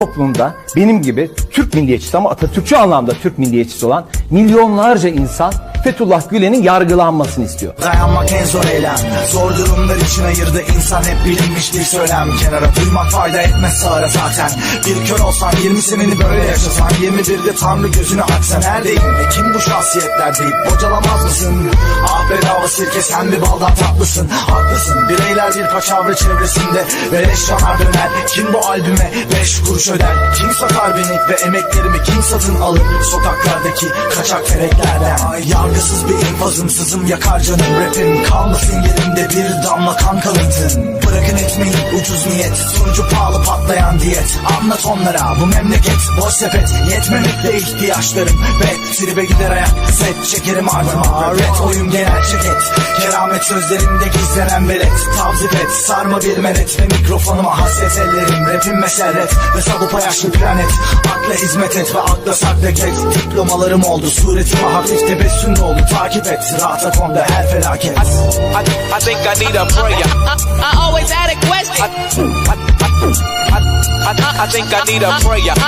toplumda benim gibi Türk milliyetçisi ama Atatürkçü anlamda Türk milliyetçisi olan milyonlarca insan Fethullah Gülen'in yargılanmasını istiyor. Dayanmak en zor eylem Zor durumlar için ayırdı insan hep bilinmiş bir söylem. Kenara duymak fayda etmez sağra zaten. Bir kör olsan 20 seneni böyle yaşasan 21'de tanrı gözünü açsa neredeyim? Ve kim bu şahsiyetler deyip bocalamaz mısın? Ah bedava sirke sen bir baldan tatlısın. Haklısın. Bireyler bir paçavra çevresinde. Ve leş yanar döner. Kim bu albüme 5 kuruş öder? Kim satar beni ve emeklerimi kim satın alır? Sokaklardaki kaçak feleklerden. Ay, Yargısız bir infazım sızım yakar canım rapim. Kalmasın yerimde bir damla kan kalıntın Bırakın etmeyin ucuz niyet Sonucu pahalı patlayan diyet. Anlat onlara bu memleket boş sepet. Yetmemekte ihtiyaçlarım. Bet tribe gider ayak set Çekerim ardıma. Red oyun genel ceket Keramet sözlerimde gizlenen velet. Tavzif et sarma bir menet. Ve mikrofonuma hasret ellerim. Rapim meşerret. Ve salıpa yaşlı planet. Akla hizmet et ve akla sakla geç Diplomalarım oldu suretime hafif tebessüm oldu. Takip et rahata kondu her felaket. I, I think I need a prayer. I always had a question. I, I, I, I, I think I need a prayer.